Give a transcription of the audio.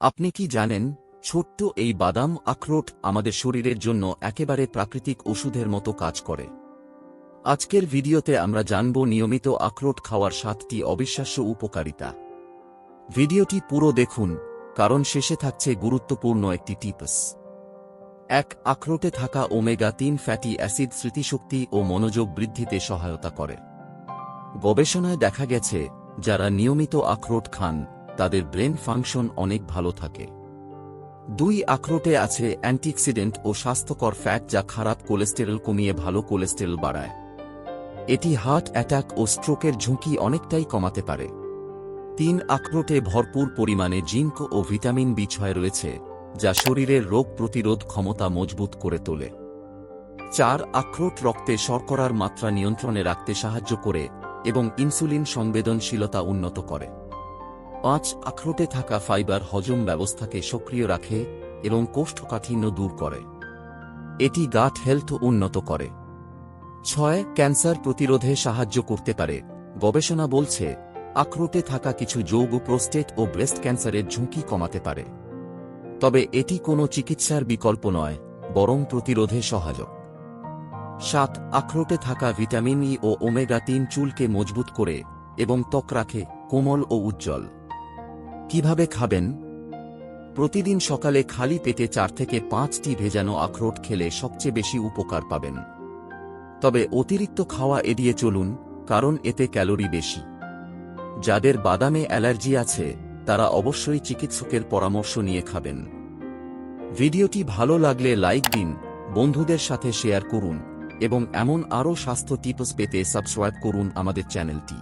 আপনি কি জানেন, ছোট্ট এই বাদাম আখরোট আমাদের শরীরের জন্য একেবারে প্রাকৃতিক ওষুধের মতো কাজ করে। আজকের ভিডিওতে আমরা জানব নিয়মিত আখরোট খাওয়ার সাতটি অবিশ্বাস্য উপকারিতা। ভিডিওটি পুরো দেখুন, কারণ শেষে থাকছে গুরুত্বপূর্ণ একটি টিপস। এক, আখরোটে থাকা ওমেগা তিন ফ্যাটি অ্যাসিড স্মৃতিশক্তি ও মনোযোগ বৃদ্ধিতে সহায়তা করে। গবেষণায় দেখা গেছে, যারা নিয়মিত আখরোট খান তাদের ব্রেন ফাংশন অনেক ভালো থাকে। দুই আখরোটে আছে অ্যান্টিঅক্সিডেন্ট ও স্বাস্থ্যকর ফ্যাট যা খারাপ কোলেস্টেরল কমিয়ে ভালো কোলেস্টেরল বাড়ায়। এটি হার্ট অ্যাটাক ও স্ট্রোকের ঝুঁকি অনেকটাই কমাতে পারে। তিন আখরোটে ভরপুর পরিমাণে জিঙ্ক ও ভিটামিন বি ছয় রয়েছে, যা শরীরের রোগ প্রতিরোধ ক্ষমতা মজবুত করে তোলে। চার আখরোট রক্তে শর্করার মাত্রা নিয়ন্ত্রণে রাখতে সাহায্য করে এবং ইনসুলিন সংবেদনশীলতা উন্নত করে। পাঁচ আখরোটে থাকা ফাইবার হজম ব্যবস্থাকে সক্রিয় রাখে এবং কোষ্ঠকাঠিন্য দূর করে। এটি গাট হেলথ উন্নত করে। ছয়, ক্যান্সার প্রতিরোধে সাহায্য করতে পারে। গবেষণা বলছে, আখরোটে থাকা কিছু যৌগ প্রোস্টেট ও ব্রেস্ট ক্যান্সারের ঝুঁকি কমাতে পারে। তবে এটি কোনো চিকিৎসার বিকল্প নয়, বরং প্রতিরোধে সহায়ক। সাত, আখরোটে থাকা ভিটামিন ই ও ওমেগা তিন চুলকে মজবুত করে এবং ত্বক রাখে, কোমল ও উজ্জ্বল। কীভাবে খাবেন? প্রতিদিন সকালে খালি পেটে চার থেকে পাঁচটি ভেজানো আখরোট খেলে সবচেয়ে বেশি উপকার পাবেন। তবে অতিরিক্ত খাওয়া এড়িয়ে চলুন, কারণ এতে ক্যালোরি বেশি। যাদের বাদামে অ্যালার্জি আছে, তারা অবশ্যই চিকিৎসকের পরামর্শ নিয়ে খাবেন। ভিডিওটি ভালো লাগলে লাইক দিন, বন্ধুদের সাথে শেয়ার করুন, এবং এমন আরও স্বাস্থ্য টিপস পেতে সাবস্ক্রাইব করুন আমাদের চ্যানেলটি।